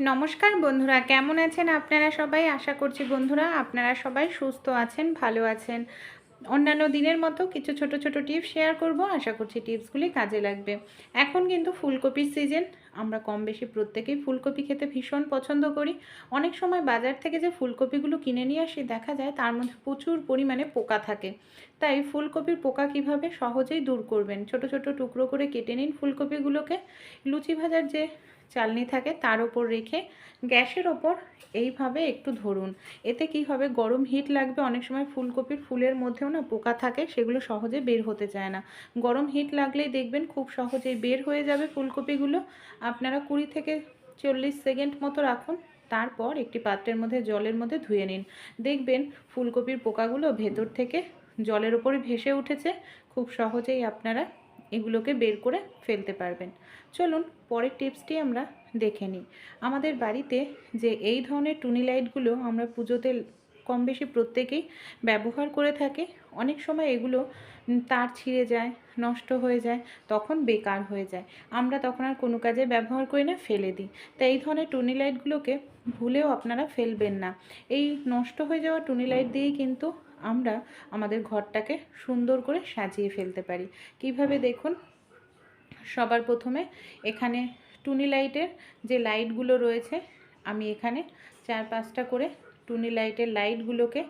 নমস্কার বন্ধুরা, কেমন আছেন আপনারা সবাই? আশা করছি বন্ধুরা আপনারা সবাই সুস্থ আছেন, ভালো আছেন। অন্যান্য দিনের মতো কিছু ছোট ছোট টিপস শেয়ার করব, আশা করছি টিপসগুলি কাজে লাগবে। এখন কিন্তু ফুলকপির সিজন, আমরা কম বেশি প্রত্যেকেই ফুলকপি খেতে ভীষণ পছন্দ করি। অনেক সময় বাজার থেকে যে ফুলকপিগুলো কিনে নিয়ে আসি, দেখা যায় তার মধ্যে প্রচুর পরিমাণে পোকা থাকে। তাই ফুলকপির পোকা কীভাবে সহজেই দূর করবেন? ছোট ছোট টুকরো করে কেটে নিন ফুলকপিগুলোকে। লুচি ভাজার যে চালনি থাকে, তার ওপর রেখে গ্যাসের ওপর এইভাবে একটু ধরুন। এতে কি হবে? গরম হিট লাগবে, অনেক সময় ফুলকপির ফুলের মধ্যেও না পোকা থাকে, সেগুলো সহজে বের হতে চায় না। গরম হিট লাগলেই দেখবেন খুব সহজেই বের হয়ে যাবে ফুলকপিগুলো। আপনারা কুড়ি থেকে চল্লিশ সেকেন্ড মতো রাখুন, তারপর একটি পাত্রের মধ্যে, জলের মধ্যে ধুয়ে নিন। দেখবেন ফুলকপির পোকাগুলো ভেতর থেকে জলের ওপরে ভেসে উঠেছে, খুব সহজেই আপনারা এগুলোকে বের করে ফেলতে পারবেন। চলুন পরের টিপসটি আমরা দেখে নিই। আমাদের বাড়িতে যে এই ধরনের টুনি লাইটগুলো আমরা পুজোতে কম বেশি প্রত্যেকেই ব্যবহার করে থাকি, অনেক সময় এগুলো তার ছিঁড়ে যায়, নষ্ট হয়ে যায়, তখন বেকার হয়ে যায়। আমরা তখন আর কোনো কাজে ব্যবহার করি না, ফেলে দিই। তাই এই ধরনের টুনি লাইটগুলোকে ভুলেও আপনারা ফেলবেন না। এই নষ্ট হয়ে যাওয়া টুনি লাইট দিয়েই কিন্তু আমরা আমাদের ঘরটাকে সুন্দর করে সাজিয়ে ফেলতে পারি। কীভাবে দেখুন সবার প্রথমে এখানে টুনি লাইটের যে লাইটগুলো রয়েছে, আমি এখানে চার পাঁচটা করে টুনি লাইটের লাইটগুলোকে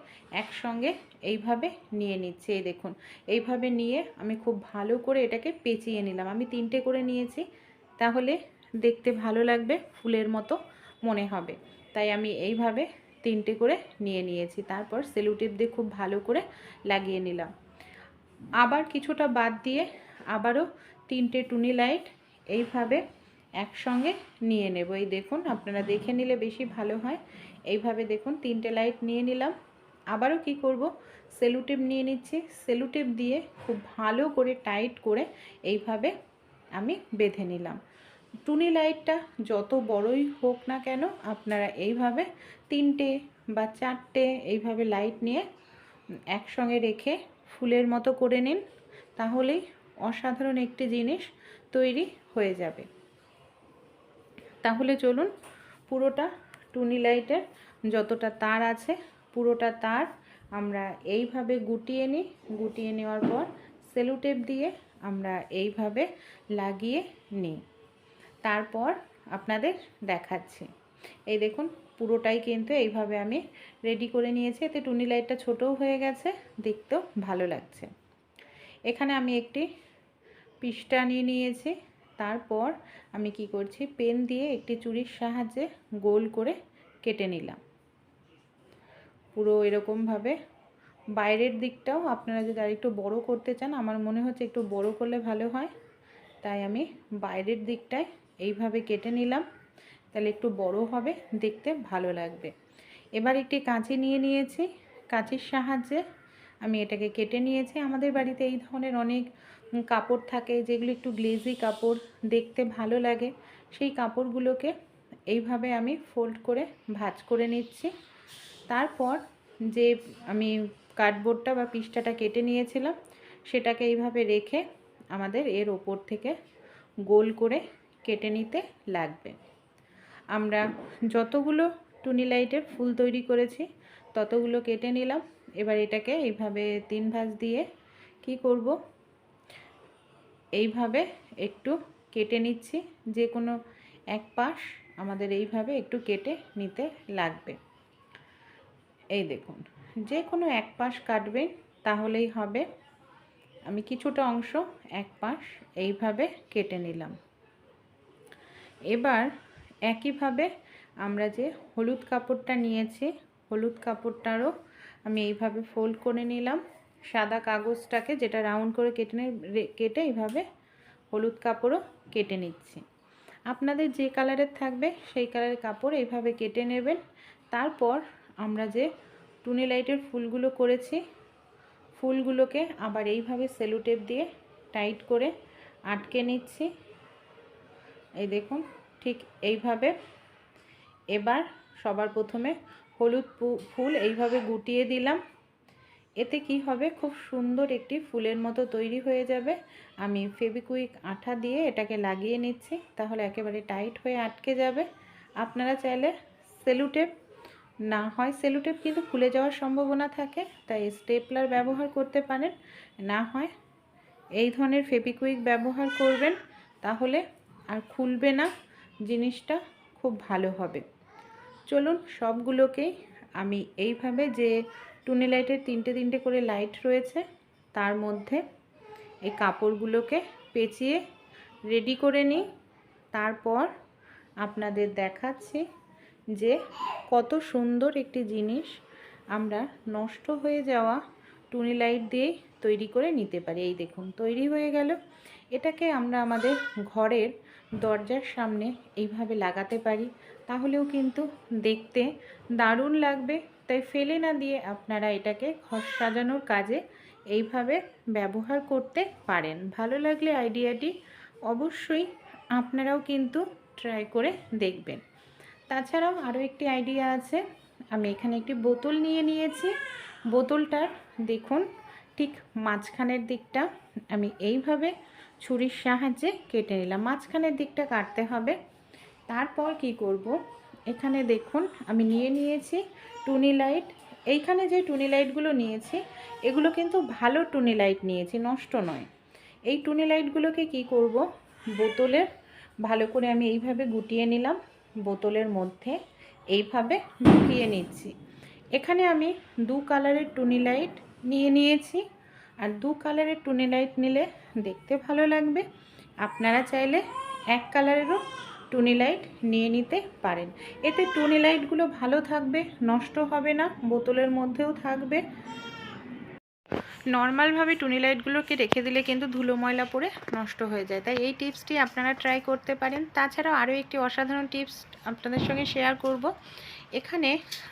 একসঙ্গে এইভাবে নিয়ে নিচ্ছি। এই দেখুন, এইভাবে নিয়ে আমি খুব ভালো করে এটাকে পেঁচিয়ে নিলাম। আমি তিনটে করে নিয়েছি, তাহলে দেখতে ভালো লাগবে, ফুলের মতো মনে হবে। তাই আমি এইভাবে তিনটে করে নিয়ে নিয়েছি, তারপর সেলুটিপ দিয়ে খুব ভালো করে লাগিয়ে নিলাম। আবার কিছুটা বাদ দিয়ে আবারও তিনটে টুনি লাইট এইভাবে একসঙ্গে নিয়ে নেব। এই দেখুন, আপনারা দেখে নিলে বেশি ভালো হয়। এইভাবে দেখুন, তিনটে লাইট নিয়ে নিলাম। আবারও কি করব? সেলুটেপ নিয়ে নিচ্ছি। সেলুটেপ দিয়ে খুব ভালো করে টাইট করে এইভাবে আমি বেঁধে নিলাম। টুনি লাইটটা যত বড়ই হোক না কেন, আপনারা এইভাবে তিনটে বা চারটে এইভাবে লাইট নিয়ে একসঙ্গে রেখে ফুলের মতো করে নিন। তাহলেই অসাধারণ একটি জিনিস তৈরি হয়ে যাবে। তাহলে চলুন পুরোটা টুনি লাইটের যতটা তার আছে, পুরোটা তার আমরা এইভাবে গুটিয়ে নিই। গুটিয়ে নেওয়ার পর সেলুটেপ দিয়ে আমরা এইভাবে লাগিয়ে নিই। তারপর আপনাদের দেখাচ্ছি। এই দেখুন, পুরোটাই কিন্তু এইভাবে আমি রেডি করে নিয়েছি। এতে টুনি লাইটটা ছোটও হয়ে গেছে, দেখতেও ভালো লাগছে। এখানে আমি একটি পিসটা নিয়ে নিয়েছি। তারপর আমি কি করছি, পেন দিয়ে একটি চুরির সাহায্যে গোল করে কেটে নিলাম। পুরো এরকমভাবে। বাইরের দিকটাও আপনারা যদি আরেকটু বড় করতে চান, আমার মনে হচ্ছে একটু বড় করলে ভালো হয়। তাই আমি বাইরের দিকটায় এইভাবে কেটে নিলাম। তাহলে একটু বড় হবে, দেখতে ভালো লাগবে। এবার একটি কাঁচি নিয়ে নিয়েছি। কাঁচির সাহায্যে আমি এটাকে কেটে নিয়েছি। আমাদের বাড়িতে এই ধরনের অনেক কাপড় থাকে, যেগুলো একটু গ্লেজি কাপড়, দেখতে ভালো লাগে। সেই কাপড়গুলোকে এইভাবে আমি ফোল্ড করে ভাঁজ করে নিচ্ছি। তারপর যে আমি কার্ডবোর্ডটা বা পিসটাটা কেটে নিয়েছিলাম, সেটাকে এইভাবে রেখে আমাদের এর ওপর থেকে গোল করে কেটে নিতে লাগবে। আমরা যতগুলো টুনি লাইটের ফুল তৈরি করেছি, ততগুলো কেটে নিলাম। এবার এটাকে এইভাবে তিন ভাঁজ দিয়ে কি করব? এইভাবে একটু কেটে নিচ্ছি। যে কোনো এক পাশ আমাদের এইভাবে একটু কেটে নিতে লাগবে। এই দেখুন, যে কোনো এক পাশ কাটবেন তাহলেই হবে। আমি কিছুটা অংশ এক পাশ এইভাবে কেটে নিলাম। এবার একইভাবে আমরা যে হলুদ কাপড়টা নিয়েছি, হলুদ কাপড়টারও আমি এইভাবে ফোল্ড করে নিলাম। সাদা কাগজটাকে যেটা রাউন্ড করে কেটে কেটে এইভাবে হলুদ কাপড়ও কেটে নিচ্ছি। আপনাদের যে কালারের থাকবে সেই কালারের কাপড় এইভাবে কেটে নেবেন। তারপর আমরা যে টুনি লাইটের ফুলগুলো করেছি, ফুলগুলোকে আবার এইভাবে সেলুটেপ দিয়ে টাইট করে আটকে নিচ্ছি। এই দেখুন, ঠিক এইভাবে। এবার সবার প্রথমে হলুদ ফুল এইভাবে গুটিয়ে দিলাম। এতে কি হবে? খুব সুন্দর একটি ফুলের মতো তৈরি হয়ে যাবে। আমি ফেবিকুইক আঠা দিয়ে এটাকে লাগিয়ে নিচ্ছি। তাহলে একেবারে টাইট হয়ে আটকে যাবে। আপনারা চাইলে সেলুটেপ, না হয় সেলুটেপ কিন্তু খুলে যাওয়ার সম্ভাবনা থাকে, তাই স্টেপলার ব্যবহার করতে পারেন। না হয় এই ধরনের ফেবিকুইক ব্যবহার করবেন, তাহলে আর খুলবে না। জিনিসটা খুব ভালো হবে। চলুন সবগুলোকেই আমি এইভাবে যে টুনি লাইটের তিনটে তিনটে করে লাইট রয়েছে, তার মধ্যে এই কাপড়গুলোকে পেঁচিয়ে রেডি করে নিই। তারপর আপনাদের দেখাচ্ছি যে কত সুন্দর একটি জিনিস আমরা নষ্ট হয়ে যাওয়া টুনি লাইট দিয়েই তৈরি করে নিতে পারি। এই দেখুন, তৈরি হয়ে গেল। এটাকে আমরা আমাদের ঘরের দরজার সামনে এইভাবে লাগাতে পারি। তাহলেও কিন্তু দেখতে দারুণ লাগবে। তাই ফেলে না দিয়ে আপনারা এটাকে ঘর সাজানোর কাজে এইভাবে ব্যবহার করতে পারেন। ভালো লাগলে আইডিয়াটি অবশ্যই আপনারাও কিন্তু ট্রাই করে দেখবেন। তাছাড়াও আরও একটি আইডিয়া আছে। আমি এখানে একটি বোতল নিয়ে নিয়েছি। বোতলটার দেখুন, ঠিক মাঝখানের দিকটা আমি এইভাবে ছুরির সাহায্যে কেটে নিলাম। মাঝখানের দিকটা কাটতে হবে। তারপর কি করব? এখানে দেখুন, আমি নিয়ে নিয়েছি টুনি লাইট। এইখানে যে টুনি লাইটগুলো নিয়েছি, এগুলো কিন্তু ভালো টুনি লাইট নিয়েছি, নষ্ট নয়। এই টুনি লাইটগুলোকে কি করব? বোতলের ভালো করে আমি এইভাবে গুটিয়ে নিলাম, বোতলের মধ্যে এইভাবে ঢুকিয়ে নিচ্ছি। এখানে আমি দু কালারের টুনি লাইট নিয়ে নিয়েছি। আর দু কালারের টুনি লাইট নিলে দেখতে ভালো লাগবে। আপনারা চাইলে এক কালারেরও টুনি লাইট নিয়ে নিতে পারেন। এতে টুনি লাইটগুলো ভালো থাকবে, নষ্ট হবে না, বোতলের মধ্যেও থাকবে। নর্মালভাবে টুনি লাইটগুলোকে রেখে দিলে কিন্তু ধুলো ময়লা পড়ে নষ্ট হয়ে যায়। তাই এই টিপসটি আপনারা ট্রাই করতে পারেন। তাছাড়াও আরও একটি অসাধারণ টিপস আপনাদের সঙ্গে শেয়ার করব। এখানে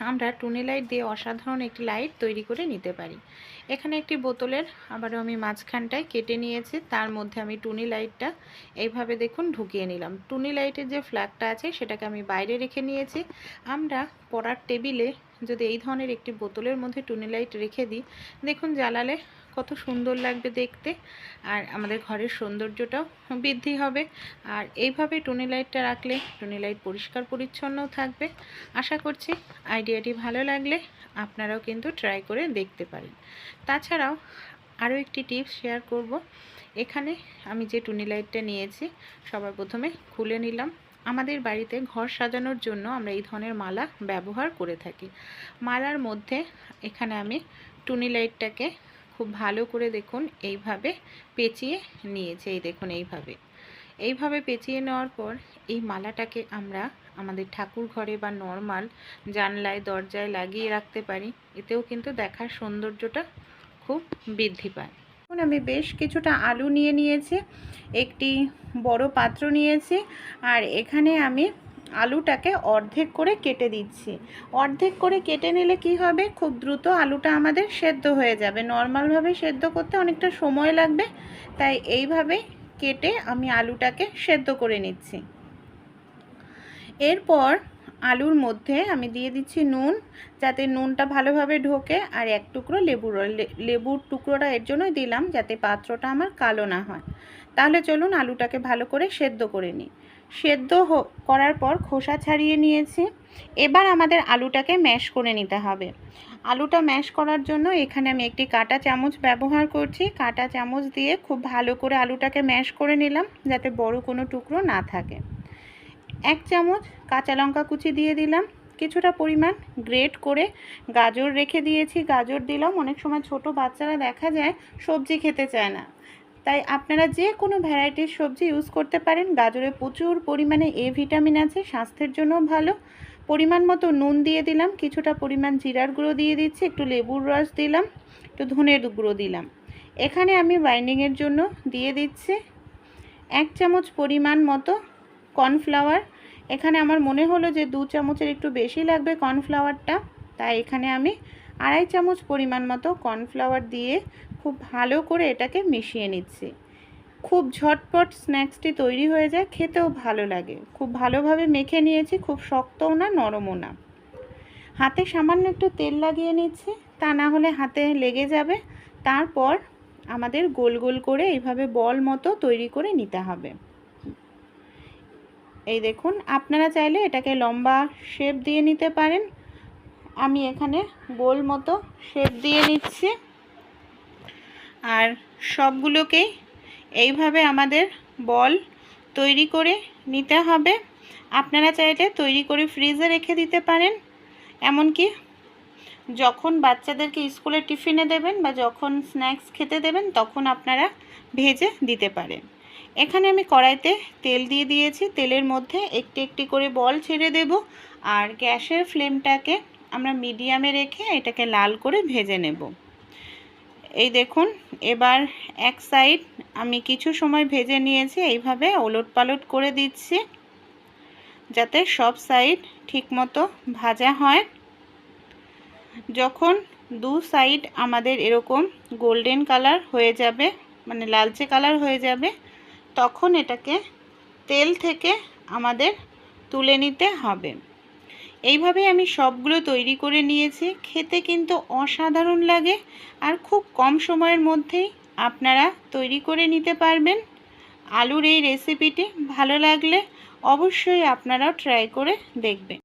আমরা টুনি লাইট দিয়ে অসাধারণ একটি লাইট তৈরি করে নিতে পারি। এখানে একটি বোতলের আবারও আমি মাঝখানটায় কেটে নিয়েছি, তার মধ্যে আমি টুনি লাইটটা এইভাবে দেখুন ঢুকিয়ে নিলাম। টুনি লাইটের যে ফ্ল্যাগটা আছে সেটাকে আমি বাইরে রেখে নিয়েছি। আমরা পড়ার টেবিলে যদি এই ধরনের একটি বোতলের মধ্যে টুনি লাইট রেখে দিই, দেখুন জ্বালালে কত সুন্দর লাগবে দেখতে আর আমাদের ঘরের সৌন্দর্যটাও বৃদ্ধি হবে। আর এইভাবে টুনি লাইটটা রাখলে টুনি লাইট পরিষ্কার পরিচ্ছন্নও থাকবে। আশা করছি আইডিয়াটি ভালো লাগলে আপনারাও কিন্তু ট্রাই করে দেখতে পারেন। তাছাড়াও আরও একটি টিপস শেয়ার করব। এখানে আমি যে টুনি লাইটটা নিয়েছি, সবার প্রথমে খুলে নিলাম। আমাদের বাড়িতে ঘর সাজানোর জন্য আমরা এই ধরনের মালা ব্যবহার করে থাকি। মালার মধ্যে এখানে আমি টুনি লাইটটাকে খুব ভালো করে দেখুন, এইভাবে পেঁচিয়ে নিয়েছে, এই দেখুন এইভাবে। এইভাবে পেঁচিয়ে নেওয়ার পর এই মালাটাকে আমরা আমাদের ঠাকুর ঘরে বা নর্মাল জানলায়, দরজায় লাগিয়ে রাখতে পারি। এতেও কিন্তু দেখার সৌন্দর্যটা খুব বৃদ্ধি পায়। এখন আমি বেশ কিছুটা আলু নিয়ে নিয়েছি, একটি বড় পাত্র নিয়েছি, আর এখানে আমি আলুটাকে অর্ধেক করে কেটে দিচ্ছি। অর্ধেক করে কেটে নিলে কি হবে? খুব দ্রুত আলুটা আমাদের সেদ্ধ হয়ে যাবে। নর্মালভাবে সেদ্ধ করতে অনেকটা সময় লাগবে, তাই এইভাবে কেটে আমি আলুটাকে সেদ্ধ করে নিচ্ছি। এরপর আলুর মধ্যে আমি দিয়ে দিচ্ছি নুন, যাতে নুনটা ভালোভাবে ঢোকে, আর এক টুকরো লেবুর লেবুর টুকরোটা এর জন্যই দিলাম, যাতে পাত্রটা আমার কালো না হয়। তাহলে চলুন আলুটাকে ভালো করে সেদ্ধ করে নিই। সেদ্ধ করার পর খোসা ছাড়িয়ে নিয়েছি। এবার আমাদের আলুটাকে ম্যাশ করে নিতে হবে। আলুটা ম্যাশ করার জন্য এখানে আমি একটি কাটা চামচ ব্যবহার করছি। কাটা চামচ দিয়ে খুব ভালো করে আলুটাকে ম্যাশ করে নিলাম, যাতে বড় কোনো টুকরো না থাকে। এক চামচ কাঁচা লঙ্কা কুচি দিয়ে দিলাম। কিছুটা পরিমাণ গ্রেট করে গাজর রেখে দিয়েছি। গাজর দিলাম। অনেক সময় ছোট বাচ্চারা দেখা যায় সবজি খেতে চায় না। তাই আপনারা যে কোনো ভ্যারাইটির সবজি ইউজ করতে পারেন। গাজরে প্রচুর পরিমাণে এ ভিটামিন আছে, স্বাস্থ্যের জন্য ভালো। পরিমাণ মতো নুন দিয়ে দিলাম। কিছুটা পরিমাণ জিরার গুঁড়ো দিয়ে দিচ্ছি। একটু লেবুর রস দিলাম। একটু ধনের গুঁড়ো দিলাম। এখানে আমি বাইন্ডিংয়ের জন্য দিয়ে দিচ্ছি। এক চামচ পরিমাণ মতো কর্নফ্লাওয়ার। এখানে আমার মনে হলো যে দু চামচের একটু বেশি লাগবে কর্নফ্লাওয়ারটা। তাই এখানে আমি আড়াই চামচ পরিমাণ মতো কর্নফ্লাওয়ার দিয়ে খুব ভালো করে এটাকে মিশিয়ে নিচ্ছি। খুব ঝটপট স্ন্যাক্সটি তৈরি হয়ে যায়, খেতেও ভালো লাগে। খুব ভালোভাবে মেখে নিয়েছি, খুব শক্তও না, নরমও না। হাতে সামান্য একটু তেল লাগিয়ে নিচ্ছি, তা না হলে হাতে লেগে যাবে। তারপর আমাদের গোল গোল করে এইভাবে বল মতো তৈরি করে নিতে হবে। এই দেখুন, আপনারা চাইলে এটাকে লম্বা শেপ দিয়ে নিতে পারেন। আমি এখানে গোল মতো শেপ দিয়ে নিচ্ছি। আর সবগুলোকেই এইভাবে আমাদের বল তৈরি করে নিতে হবে। আপনারা চাইলে তৈরি করে ফ্রিজে রেখে দিতে পারেন। এমনকি যখন বাচ্চাদেরকে স্কুলে টিফিনে দেবেন বা যখন স্ন্যাক্স খেতে দেবেন, তখন আপনারা ভেজে দিতে পারেন। এখানে আমি কড়াইতে তেল দিয়ে দিয়েছি। তেলের মধ্যে একটি একটি করে বল ছেড়ে দেব আর গ্যাসের ফ্লেমটাকে আমরা মিডিয়ামে রেখে এটাকে লাল করে ভেজে নেব। এই দেখুন, এবার এক সাইড আমি কিছু সময় ভেজে নিয়েছি, এইভাবে ওলট পালট করে দিচ্ছি যাতে সব সাইড ঠিকমতো ভাজা হয়। যখন দু সাইড আমাদের এরকম গোল্ডেন কালার হয়ে যাবে মানে লালচে কালার হয়ে যাবে তখন এটাকে তেল থেকে আমাদের তুলে নিতে হবে। এইভাবে আমি সবগুলো তৈরি করে নিয়েছি। খেতে কিন্তু অসাধারণ লাগে আর খুব কম সময়ের মধ্যেই আপনারা তৈরি করে নিতে পারবেন। আলুর এই রেসিপিটি ভালো লাগলে অবশ্যই আপনারাও ট্রাই করে দেখবেন।